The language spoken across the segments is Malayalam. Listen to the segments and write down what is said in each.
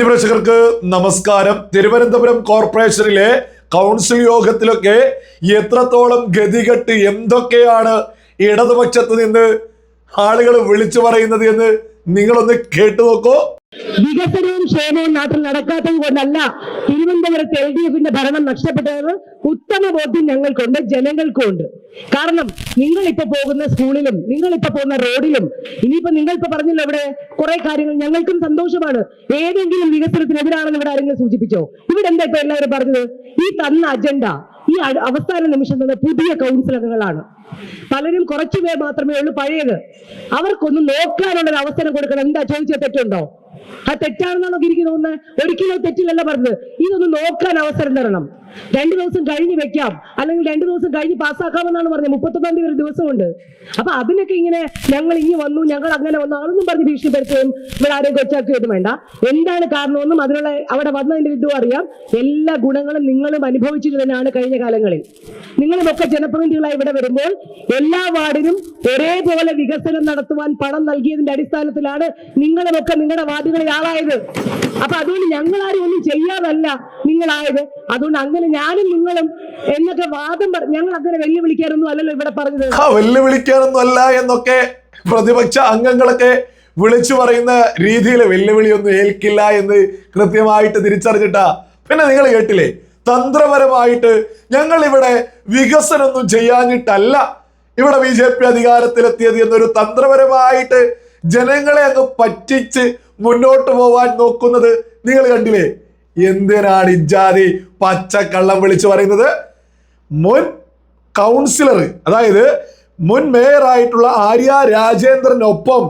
മാന്യപ്രേക്ഷകർക്ക് നമസ്കാരം. തിരുവനന്തപുരം കോർപ്പറേഷനിലെ കൗൺസിൽ യോഗത്തിലൊക്കെ എത്രത്തോളം ഗതികെട്ട് എന്തൊക്കെയാണ് ഇടതുപക്ഷത്ത് നിന്ന് ആളുകൾ വിളിച്ചു പറയുന്നത് എന്ന് നിങ്ങളൊന്ന് കേട്ടു നോക്കൂ. വികസനവും ക്ഷേമവും നാട്ടിൽ നടക്കാത്തത് കൊണ്ടല്ല തിരുവനന്തപുരത്ത് എൽ ഡി എഫിന്റെ ഭരണം നഷ്ടപ്പെട്ടത്. ഉത്തമ ബോധ്യം ഞങ്ങൾക്കുണ്ട് ജനങ്ങൾക്കുണ്ട് കാരണം നിങ്ങൾ ഇപ്പൊ പോകുന്ന സ്കൂളിലും നിങ്ങൾ ഇപ്പൊ പോകുന്ന റോഡിലും ഇനിയിപ്പോ നിങ്ങൾ ഇപ്പൊ പറഞ്ഞല്ലോ ഇവിടെ കുറെ കാര്യങ്ങൾ ഞങ്ങൾക്കും സന്തോഷമാണ്. ഏതെങ്കിലും വികസനത്തിനെതിരാണെന്ന് ഇവിടെ ആരെങ്കിലും സൂചിപ്പിച്ചോ? ഇവിടെ എന്താ ഇപ്പൊ എല്ലാവരും പറഞ്ഞത്? ഈ തന്ന അജണ്ട ഈ അവസാന നിമിഷം തന്നെ പുതിയ കൗൺസിൽ അംഗങ്ങളാണ് പലരും കുറച്ചുപേർ മാത്രമേ ഉള്ളൂ പഴയത്. അവർക്കൊന്ന് നോക്കാനുള്ള ഒരു അവസരം കൊടുക്കണം. എന്താ ചോദിച്ച തെറ്റുണ്ടോ? ആ തെറ്റാണെന്നാണോ എനിക്ക് തോന്നുന്നത്? ഒരിക്കലും തെറ്റില്ലല്ല തെറ്റിലല്ല പറഞ്ഞത്. ഇതൊന്ന് നോക്കാൻ അവസരം തരണം. രണ്ടു ദിവസം കഴിഞ്ഞ് വെക്കാം. അല്ലെങ്കിൽ രണ്ടു ദിവസം കഴിഞ്ഞ് പാസ്സാക്കാമെന്നാണ് പറഞ്ഞത്. മുപ്പത്തൊന്നാം തീയതി ഒരു ദിവസമുണ്ട്. അപ്പൊ അതിനൊക്കെ ഇങ്ങനെ ഞങ്ങൾ ഇനി വന്നു ഞങ്ങൾ അങ്ങനെ വന്നു അതൊന്നും പറഞ്ഞ് ഭീഷണിപ്പെടുത്തുകയും ഇവിടെ ആരെയും കൊച്ചാക്കുകയൊന്നും വേണ്ട. എന്താണ് കാരണമെന്നും അതിനുള്ള അവിടെ വന്നതിന്റെ ഇതും അറിയാം. എല്ലാ ഗുണങ്ങളും നിങ്ങളും അനുഭവിച്ചിട്ട് തന്നെയാണ് കഴിഞ്ഞ കാലങ്ങളിൽ. നിങ്ങളുമൊക്കെ ജനപ്രതിനിധികളായി ഇവിടെ വരുമ്പോൾ എല്ലാ വാർഡിനും ഒരേപോലെ വികസനം നടത്തുവാൻ പണം നൽകിയതിന്റെ അടിസ്ഥാനത്തിലാണ് നിങ്ങളുമൊക്കെ നിങ്ങളുടെ വാർഡുകളിൽ ആളായത്. അപ്പൊ അതുകൊണ്ട് ഞങ്ങളാരും ഒന്നും ചെയ്യാതല്ല നിങ്ങളായത്. അതുകൊണ്ട് അങ്ങനെ ഞാനും നിങ്ങളും എന്നൊക്കെ വാദം പറഞ്ഞു ഞങ്ങൾ അങ്ങനെ വെല്ലുവിളിക്കാനൊന്നും അല്ലല്ലോ ഇവിടെ പറഞ്ഞത്. വെല്ലുവിളിക്കാനൊന്നും അല്ല എന്നൊക്കെ പ്രതിപക്ഷ അംഗങ്ങളൊക്കെ വിളിച്ചു പറയുന്ന രീതിയിൽ വെല്ലുവിളിയൊന്നും ഏൽക്കില്ല എന്ന് കൃത്യമായിട്ട് തിരിച്ചറിഞ്ഞിട്ടാ. പിന്നെ നിങ്ങൾ കേട്ടില്ലേ? തന്ത്രപരമായിട്ട് ഞങ്ങൾ ഇവിടെ വികസനമൊന്നും ചെയ്യാഞ്ഞിട്ടല്ല ഇവിടെ ബി ജെ പി അധികാരത്തിലെത്തിയത് എന്നൊരു തന്ത്രപരമായിട്ട് ജനങ്ങളെ അങ്ങ് പറ്റിച്ച് മുന്നോട്ട് പോവാൻ നോക്കുന്നത് നിങ്ങൾ കണ്ടില്ലേ? എന്തിനാണ് ഇജാതി പച്ചക്കള്ളം വിളിച്ചു പറയുന്നത്? മുൻ കൗൺസിലർ അതായത് മുൻ മേയറായിട്ടുള്ള ആര്യ രാജേന്ദ്രനൊപ്പം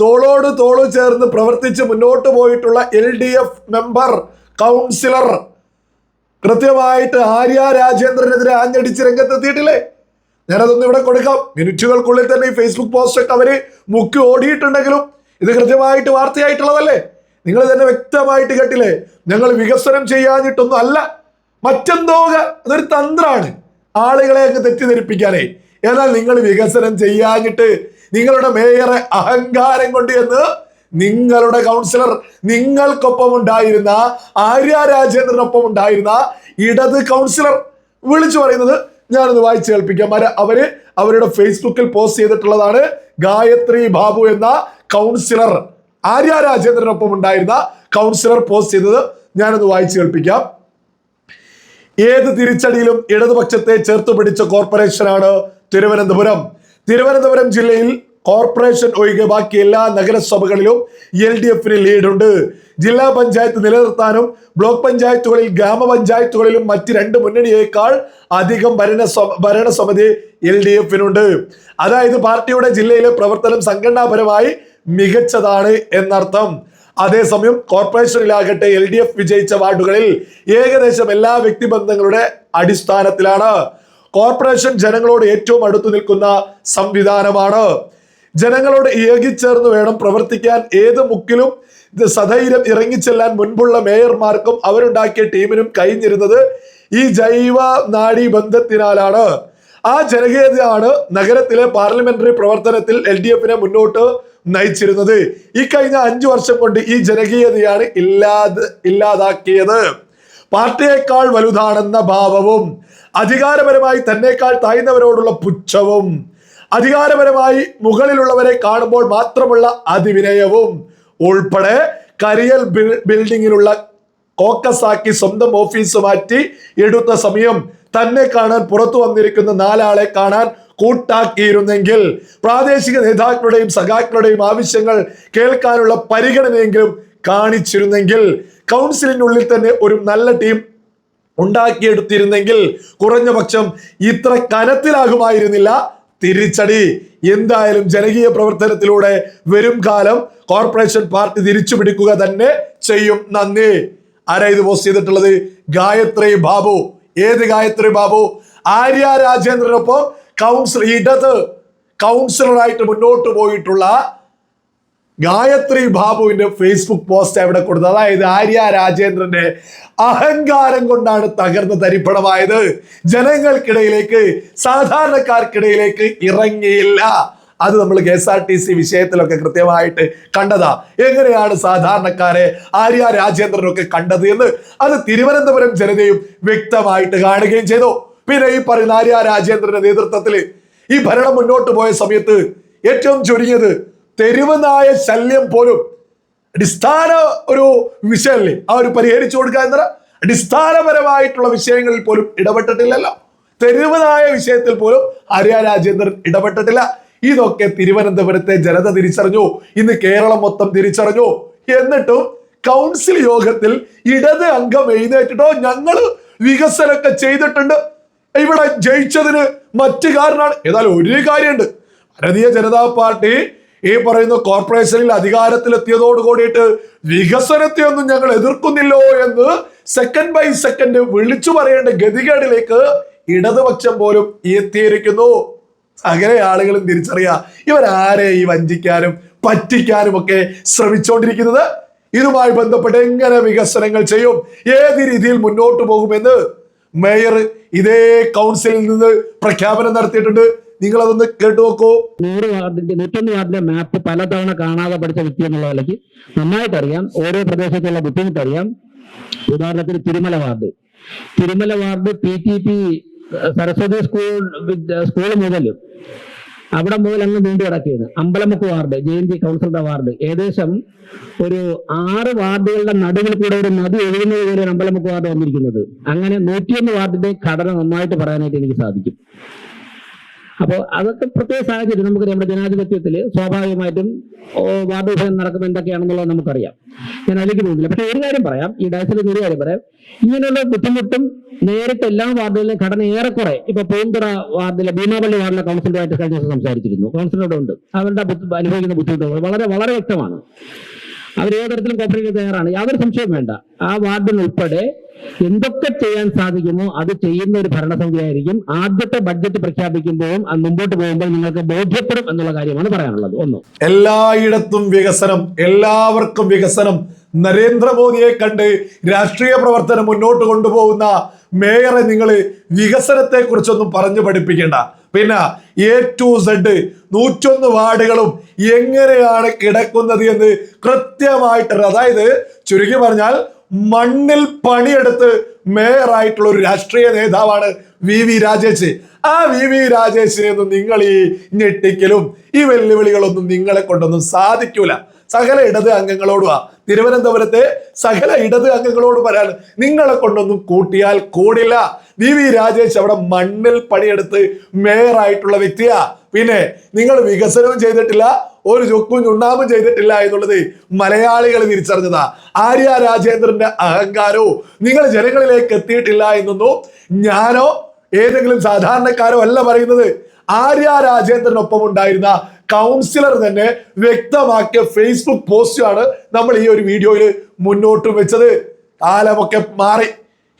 തോളോട് തോൾ ചേർന്ന് പ്രവർത്തിച്ച് മുന്നോട്ട് പോയിട്ടുള്ള L D F member councillor കൃത്യമായിട്ട് ആര്യ രാജേന്ദ്രനെതിരെ ആഞ്ഞടിച്ച് രംഗത്തെത്തിയിട്ടില്ലേ? ഞാനതൊന്നും ഇവിടെ കൊടുക്കാം. മിനിറ്റുകൾക്കുള്ളിൽ തന്നെ ഈ ഫേസ്ബുക്ക് പോസ്റ്റ് അവർ മുക്കി ഓടിയിട്ടുണ്ടെങ്കിലും ഇത് കൃത്യമായിട്ട് വാർത്തയായിട്ടുള്ളതല്ലേ? നിങ്ങൾ തന്നെ വ്യക്തമായിട്ട് കേട്ടില്ലേ? ഞങ്ങൾ വികസനം ചെയ്യാഞ്ഞിട്ടൊന്നും അല്ല മറ്റെന്തോ അതൊരു തന്ത്രമാണ് ആളുകളെ അങ്ങ് തെറ്റിദ്ധരിപ്പിക്കാനേ. എന്നാൽ നിങ്ങൾ വികസനം ചെയ്യാഞ്ഞിട്ട് നിങ്ങളുടെ മേയറെ അഹങ്കാരം കൊണ്ട് എന്ന് നിങ്ങളുടെ കൗൺസിലർ നിങ്ങൾക്കൊപ്പം ഉണ്ടായിരുന്ന ആര്യ രാജേന്ദ്രനൊപ്പം ഉണ്ടായിരുന്ന ഇടത് കൗൺസിലർ വിളിച്ചു പറയുന്നത് ഞാനൊന്ന് വായിച്ചു കേൾപ്പിക്കാം. അവർ അവർ അവരുടെ ഫേസ്ബുക്കിൽ പോസ്റ്റ് ചെയ്തിട്ടുള്ളതാണ് ഗായത്രി ബാബു എന്ന കൗൺസിലർ. ആര്യ രാജേന്ദ്രനൊപ്പം ഉണ്ടായിരുന്ന കൗൺസിലർ പോസ്റ്റ് ചെയ്തത് ഞാനൊന്ന് വായിച്ചു കേൾപ്പിക്കാം. ഏത് തിരിച്ചടിയിലും ഇടതുപക്ഷത്തെ ചേർത്ത് പിടിച്ച കോർപ്പറേഷനാണ് തിരുവനന്തപുരം. തിരുവനന്തപുരം ജില്ലയിൽ കോർപ്പറേഷൻ ഒഴികെ ബാക്കി എല്ലാ നഗരസഭകളിലും എൽ ഡി എഫിന് ലീഡുണ്ട്. ജില്ലാ പഞ്ചായത്ത് നിലനിർത്താനും ബ്ലോക്ക് പഞ്ചായത്തുകളിൽ ഗ്രാമപഞ്ചായത്തുകളിലും മറ്റ് രണ്ട് മുന്നണിയേക്കാൾ അധികം ഭരണ ഭരണസമിതി എൽ ഡി എഫിനുണ്ട് അതായത് പാർട്ടിയുടെ ജില്ലയിലെ പ്രവർത്തനം സംഘടനാപരമായി മികച്ചതാണ് എന്നർത്ഥം. അതേസമയം കോർപ്പറേഷനിലാകട്ടെ എൽ ഡി എഫ് വിജയിച്ച വാർഡുകളിൽ ഏകദേശം എല്ലാ വ്യക്തിബന്ധങ്ങളുടെ അടിസ്ഥാനത്തിലാണ്. കോർപ്പറേഷൻ ജനങ്ങളോട് ഏറ്റവും അടുത്തു നിൽക്കുന്ന സംവിധാനമാണ്. ജനങ്ങളോട് ഏകിച്ചേർന്ന് വേണം പ്രവർത്തിക്കാൻ. ഏത് മുക്കിലും സധൈര്യം ഇറങ്ങിച്ചെല്ലാൻ മുൻപുള്ള മേയർമാർക്കും അവരുണ്ടാക്കിയ ടീമിനും കഴിഞ്ഞിരുന്നത് ഈ ജൈവ നാഡി ബന്ധത്തിനാലാണ്. ആ ജനകീയതയാണ് നഗരത്തിലെ പാർലമെന്ററി പ്രവർത്തനത്തിൽ എൽ ഡി എഫിനെ മുന്നോട്ട് നയിച്ചിരുന്നത്. ഈ കഴിഞ്ഞ അഞ്ചു വർഷം കൊണ്ട് ഈ ജനകീയതയാണ് ഇല്ലാതെ ഇല്ലാതാക്കിയത്. പാർട്ടിയേക്കാൾ വലുതാണെന്ന ഭാവവും അധികാരപരമായി തന്നെക്കാൾ താഴ്ന്നവരോടുള്ള പുച്ഛവും അധികാരപരമായി മുകളിലുള്ളവരെ കാണുമ്പോൾ മാത്രമുള്ള അതിവിനയവും ഉൾപ്പെടെ കരിയൽ ബിൽ- ബിൽഡിങ്ങിലുള്ള കോക്കസാക്കി സ്വന്തം ഓഫീസ് മാറ്റി എടുത്ത സമയം തന്നെ കാണാൻ പുറത്തു വന്നിരിക്കുന്ന നാലാളെ കാണാൻ കൂട്ടാക്കിയിരുന്നെങ്കിൽ പ്രാദേശിക നേതാക്കളുടെയും സഖാക്കളുടെയും ആവശ്യങ്ങൾ കേൾക്കാനുള്ള പരിഗണനയെങ്കിലും കാണിച്ചിരുന്നെങ്കിൽ കൗൺസിലിനുള്ളിൽ തന്നെ ഒരു നല്ല ടീം ഉണ്ടാക്കിയെടുത്തിരുന്നെങ്കിൽ കുറഞ്ഞ പക്ഷം ഇത്ര കനത്തിലാകുമായിരുന്നില്ല. തിരിച്ചടി. എന്തായാലും ജനകീയ പ്രവർത്തനത്തിലൂടെ വരും കാലം കോർപ്പറേഷൻ പാർട്ടി തിരിച്ചു പിടിക്കുക തന്നെ ചെയ്യും. നന്ദി. ആരാ ഇത് പോസ്റ്റ് ചെയ്തിട്ടുള്ളത്? ഗായത്രി ബാബു. ഏത് ഗായത്രി ബാബു? ആര്യ രാജേന്ദ്രനൊപ്പം കൗൺസിൽ ഇടത് കൗൺസിലറായിട്ട് മുന്നോട്ട് പോയിട്ടുള്ള ഗായത്രി ബാബുവിന്റെ ഫേസ്ബുക്ക് പോസ്റ്റ് അവിടെ കൊടുത്തത്? അതായത് ആര്യ രാജേന്ദ്രന്റെ അഹങ്കാരം കൊണ്ടാണ് തകർന്ന് തരിപ്പണമായത്. ജനങ്ങൾക്കിടയിലേക്ക് സാധാരണക്കാർക്കിടയിലേക്ക് ഇറങ്ങിയില്ല. അത് നമ്മൾ K S R T C വിഷയത്തിലൊക്കെ കൃത്യമായിട്ട് കണ്ടതാ. എങ്ങനെയാണ് സാധാരണക്കാരെ ആര്യ രാജേന്ദ്രനൊക്കെ കണ്ടത് എന്ന് അത് തിരുവനന്തപുരം ജനതയും വ്യക്തമായിട്ട് കാണുകയും ചെയ്തു. പിന്നെ ഈ പറയുന്ന ആര്യ രാജേന്ദ്രന്റെ നേതൃത്വത്തിൽ ഈ ഭരണം മുന്നോട്ട് പോയ സമയത്ത് ഏറ്റവും ചുരുങ്ങിയത് തെരുവ് നായ ശല്യം പോലും അടിസ്ഥാന ഒരു വിഷയമല്ലേ ആ ഒരു പരിഹരിച്ചു കൊടുക്കുക എന്ന അടിസ്ഥാനപരമായിട്ടുള്ള വിഷയങ്ങളിൽ പോലും ഇടപെട്ടിട്ടില്ലല്ലോ. തെരുവനായ വിഷയത്തിൽ പോലും ആര്യ രാജേന്ദ്രൻ ഇടപെട്ടിട്ടില്ല. ഇതൊക്കെ തിരുവനന്തപുരത്തെ ജനത തിരിച്ചറിഞ്ഞു. ഇന്ന് കേരളം മൊത്തം തിരിച്ചറിഞ്ഞു. എന്നിട്ടും കൗൺസിൽ യോഗത്തിൽ ഇടത് അംഗം എഴുന്നേറ്റിട്ടോ ഞങ്ങൾ വികസനമൊക്കെ ചെയ്തിട്ടുണ്ട്. ഇവിടെ ജയിച്ചതിന് മറ്റു കാരണമാണ്. ഏതായാലും ഒരു കാര്യമുണ്ട്. ഭാരതീയ ജനതാ പാർട്ടി ഈ പറയുന്ന കോർപ്പറേഷനിൽ അധികാരത്തിലെത്തിയതോട് കൂടിയിട്ട് വികസനത്തെ ഒന്നും ഞങ്ങൾ എതിർക്കുന്നില്ലോ എന്ന് സെക്കൻഡ് ബൈ സെക്കൻഡ് വിളിച്ചു പറയേണ്ട ഗതികേടിലേക്ക് ഇടതുപക്ഷം പോലും എത്തിയിരിക്കുന്നു. അങ്ങനെ ആളുകളും തിരിച്ചറിയാ ഇവരാരെ ഈ വഞ്ചിക്കാനും പറ്റിക്കാനും ഒക്കെ ശ്രമിച്ചുകൊണ്ടിരിക്കുന്നത് ഇതുമായി ബന്ധപ്പെട്ട് എങ്ങനെ വികസനങ്ങൾ ചെയ്യും? ഏത് രീതിയിൽ മുന്നോട്ട് പോകുമെന്ന് മേയർ ഇതേ കൗൺസിലിൽ നിന്ന് പ്രഖ്യാപനം നടത്തിയിട്ടുണ്ട്. നിങ്ങൾ അതൊന്ന് കേട്ടു നോക്കൂ. നൂറ് വാർഡിന്റെ നൂറ്റൊന്ന് വാർഡിന്റെ മാപ്പ് പലതവണ കാണാതെ പഠിച്ച വ്യക്തി എന്നുള്ള നിലയ്ക്ക് നന്നായിട്ട് അറിയാം ഓരോ പ്രദേശത്തുള്ള ബുദ്ധിമുട്ട് അറിയാം ഉദാഹരണത്തിന് Thirumala ward. Thirumala ward P T P Saraswathi school school മുതൽ അവിടെ മുതൽ അങ്ങ് നീണ്ടു കിടക്കുകയാണ്. Ambalamukku ward J N G കൗൺസിലറുടെ ward. ഏകദേശം ഒരു ആറ് വാർഡുകളുടെ നടുവിൽ കൂടെ ഒരു നദി ഒഴുകുന്നത് പോലെയാണ് അമ്പലമുക്ക് വാർഡ് വന്നിരിക്കുന്നത്. അങ്ങനെ നൂറ്റിയൊന്ന് വാർഡിന്റെ ഘടന നന്നായിട്ട് പറയാനായിട്ട് എനിക്ക് സാധിക്കും. അപ്പോൾ അതൊക്കെ പ്രത്യേക സാഹചര്യം. നമുക്ക് നമ്മുടെ ജനാധിപത്യത്തിൽ സ്വാഭാവികമായിട്ടും വാർഡ് വിഭജനം നടക്കുന്നത് എന്തൊക്കെയാണെന്നുള്ളത് നമുക്കറിയാം. ഞാൻ അതിലേക്ക് പോകുന്നില്ല. പക്ഷെ ഒരു കാര്യം പറയാം. ഈ ഡയസിൽ ഒരു കാര്യം പറയാം. ഇങ്ങനെയുള്ള ബുദ്ധിമുട്ടും നേരിട്ട് എല്ലാ വാർഡുകളിലും ഘടന ഏറെക്കുറെ ഇപ്പൊ പൂന്തുറ വാർഡിലെ ഭീമാപള്ളി വാർഡിലെ കൗൺസിലറുമായിട്ട് കഴിഞ്ഞ ദിവസം സംസാരിച്ചിരുന്നു. കൗൺസിലർ ഇവിടെ ഉണ്ട്. അവരുടെ അനുഭവിക്കുന്ന ബുദ്ധിമുട്ടുകൾ വളരെ വളരെ വ്യക്തമാണ്. അവർ ഏത് തരത്തിലും കോപ്പറേറ്റ് തയ്യാറാണ്. യാതൊരു സംശയവും വേണ്ട. ആ വാർഡിൽ ഉൾപ്പെടെ എന്തൊക്കെ ചെയ്യാൻ സാധിക്കുമോ അത് ചെയ്യുന്ന ഒരു ഭരണസമിതി ആയിരിക്കും ആദ്യത്തെ ബഡ്ജറ്റ് പ്രഖ്യാപിക്കുമ്പോഴും അത് മുമ്പോട്ട് പോകുമ്പോൾ നിങ്ങൾക്ക് ബോധ്യപ്പെടും എന്നുള്ള കാര്യമാണ് പറയാനുള്ളത്. ഒന്ന്. എല്ലായിടത്തും വികസനം എല്ലാവർക്കും വികസനം. നരേന്ദ്രമോദിയെ കണ്ട് രാഷ്ട്രീയ പ്രവർത്തനം മുന്നോട്ട് കൊണ്ടുപോകുന്ന മേയറെ നിങ്ങൾ വികസനത്തെ കുറിച്ചൊന്നും പറഞ്ഞു പഠിപ്പിക്കേണ്ട. പിന്നെ എ ടു സെഡ് നൂറ്റൊന്ന് വാർഡുകളും എങ്ങനെയാണ് കിടക്കുന്നത് എന്ന് കൃത്യമായിട്ട് അതായത് ചുരുക്കി പറഞ്ഞാൽ മണ്ണിൽ പണിയെടുത്ത് മേയറായിട്ടുള്ള ഒരു രാഷ്ട്രീയ നേതാവാണ് വി വി രാജേഷ്. ആ വി വി രാജേഷിനെ ഒന്നും നിങ്ങൾ ഈ ഞെട്ടിക്കലും ഈ വെല്ലുവിളികളൊന്നും നിങ്ങളെ കൊണ്ടൊന്നും സാധിക്കൂല. സകല ഇടത് അംഗങ്ങളോടും ആ തിരുവനന്തപുരത്തെ സകല ഇടത് അംഗങ്ങളോട് പറയാൻ നിങ്ങളെ കൊണ്ടൊന്നും കൂട്ടിയാൽ കൂടില്ല. വി വി രാജേഷ് അവിടെ മണ്ണിൽ പണിയെടുത്ത് മേയറായിട്ടുള്ള വ്യക്തിയാ. പിന്നെ നിങ്ങൾ വികസനവും ചെയ്തിട്ടില്ല ഒരു ചൊക്കും ചുണ്ണാമ്പും ചെയ്തിട്ടില്ല എന്നുള്ളത് മലയാളികൾ തിരിച്ചറിഞ്ഞതാ. ആര്യ രാജേന്ദ്രന്റെ അഹങ്കാരവും നിങ്ങൾ ജനങ്ങളിലേക്ക് എത്തിയിട്ടില്ല എന്നൊന്നും. ഞാനോ ഏതെങ്കിലും സാധാരണക്കാരോ അല്ല പറയുന്നത്. ആര്യ രാജേന്ദ്രനൊപ്പം ഉണ്ടായിരുന്ന കൗൺസിലർ തന്നെ വ്യക്തമാക്കിയ ഫേസ്ബുക്ക് പോസ്റ്റാണ് നമ്മൾ ഈ ഒരു വീഡിയോയിൽ മുന്നോട്ട് വെച്ചത്. കാലമൊക്കെ മാറി.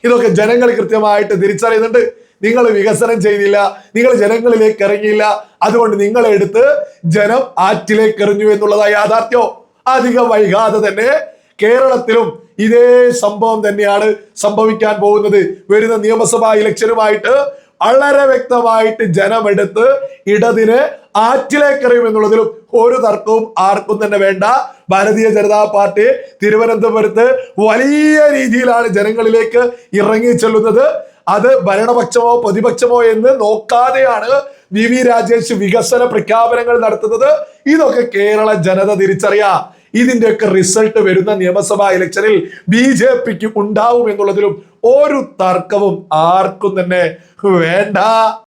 ഇതൊക്കെ ജനങ്ങൾ കൃത്യമായിട്ട് തിരിച്ചറിയുന്നുണ്ട്. നിങ്ങൾ വികസനം ചെയ്തില്ല നിങ്ങൾ ജനങ്ങളിലേക്ക് ഇറങ്ങിയില്ല. അതുകൊണ്ട് നിങ്ങളെ എടുത്ത് ജനം ആറ്റിലേക്ക് എറിഞ്ഞു എന്നുള്ളതായ യാഥാർത്ഥ്യം. അധികം വൈകാതെ തന്നെ കേരളത്തിലും ഇതേ സംഭവം തന്നെയാണ് സംഭവിക്കാൻ പോകുന്നത്. വരുന്ന നിയമസഭാ ഇലക്ഷനുമായിട്ട് വളരെ വ്യക്തമായിട്ട് ജനമെടുത്ത് ഇടതിനെ ആറ്റിലേക്കെറിയും എന്നുള്ളതിലും ഒരു തർക്കവും ആർക്കും തന്നെ വേണ്ട. ഭാരതീയ ജനതാ പാർട്ടി തിരുവനന്തപുരത്ത് വലിയ രീതിയിലാണ് ജനങ്ങളിലേക്ക് ഇറങ്ങി ചെല്ലുന്നത്. അത് ഭരണപക്ഷമോ പ്രതിപക്ഷമോ എന്ന് നോക്കാതെയാണ് വി വി രാജേഷ് വികസന പ്രഖ്യാപനങ്ങൾ നടത്തുന്നത്. ഇതൊക്കെ കേരള ജനത തിരിച്ചറിയാ. ഇതിന്റെയൊക്കെ റിസൾട്ട് വരുന്ന നിയമസഭാ ഇലക്ഷനിൽ ബി ജെ പിക്ക് ഉണ്ടാവും എന്നുള്ളതിലും ഒരു തർക്കവും ആർക്കും തന്നെ വേണ്ട.